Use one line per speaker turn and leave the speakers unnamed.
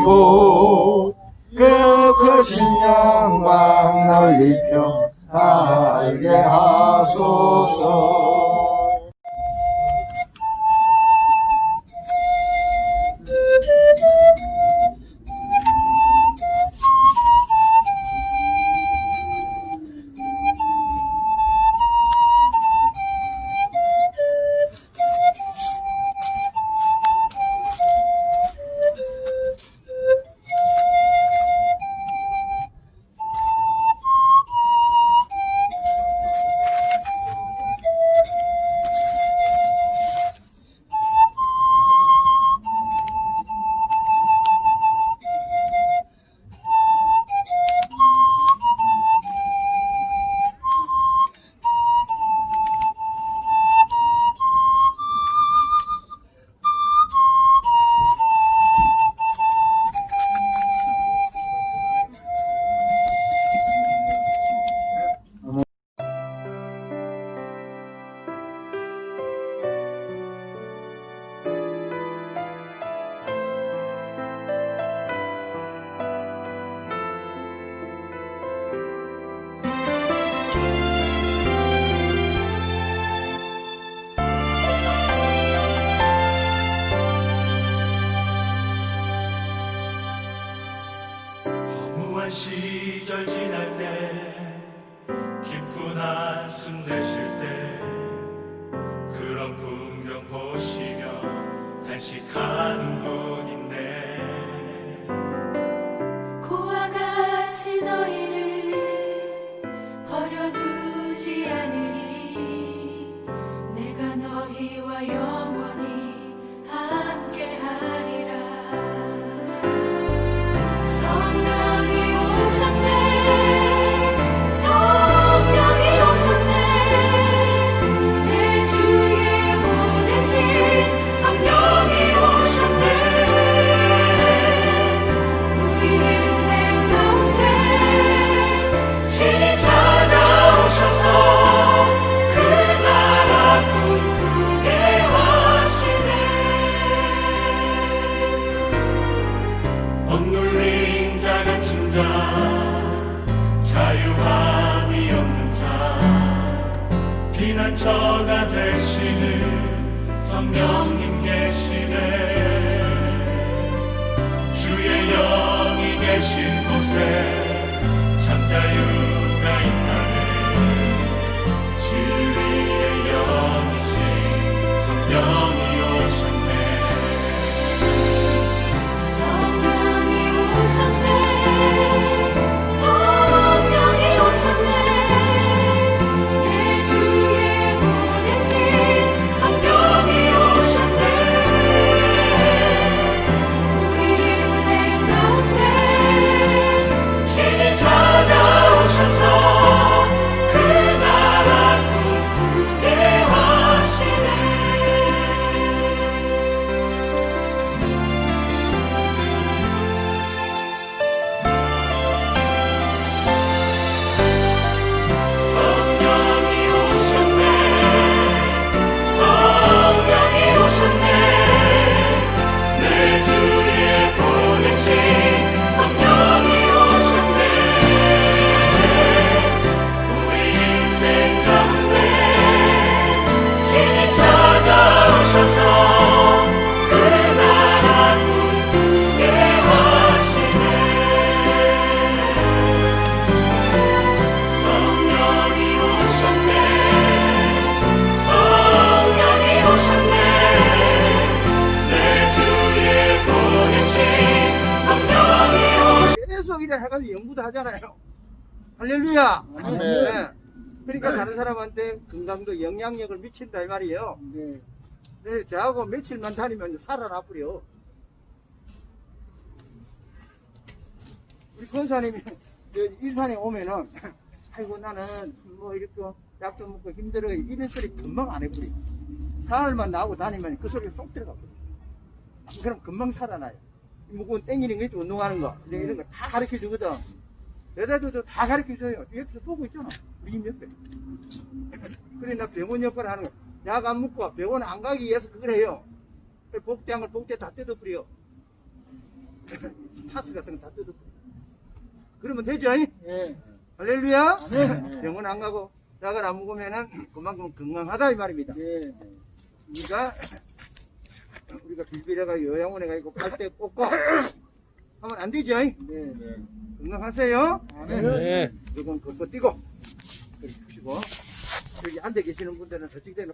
도와주시고 그 크신 영광 널리 펴 알게 하소서
시절 지날 때 깊은 한숨 내쉴 자 자유함이 없는 자 피난처가 되시는 성령님 계시네. 주의 영이 계신 곳에 참 자유
이래 해가지고 연구도 하잖아요. 할렐루야.
아멘.
네. 그러니까 다른 사람한테 건강도 영향력을 미친다 이 말이에요. 네. 저하고 며칠만 다니면 살아나 버려. 우리 권사님이 저 일산에 오면은 아이고 나는 뭐 이렇게 약도 먹고 힘들어 이런 소리 금방 안 해버려. 사흘만 나오고 다니면 그 소리가 쏙 들어가 버려. 그럼 금방 살아나요. 무거운 땡기는 거 있죠, 운동하는 거. 이런 거 다 가르쳐 주거든. 여자들도 다 가르쳐 줘요. 옆에서 보고 있잖아. 우리 힘 옆에. 그래, 나 병원 역할을 하는 거야. 약안 먹고 병원 안 가기 위해서 그걸 해요. 복대한 걸 복대 다 뜯어버려. 파스 같은 거 다 뜯어버려. 그러면 되죠?
예.
할렐루야?
네.
병원 안 가고 약을 안 먹으면은 그만큼 건강하다 이 말입니다.
예.
그러니까 우리가 빌비려가 요양원에 가 있고 빨대 꽂고 하면 안 되죠?
네.
건강하세요.
네.
이건 걷고 뛰고 푸시고 여기 앉아 계시는 분들은 저쪽 되는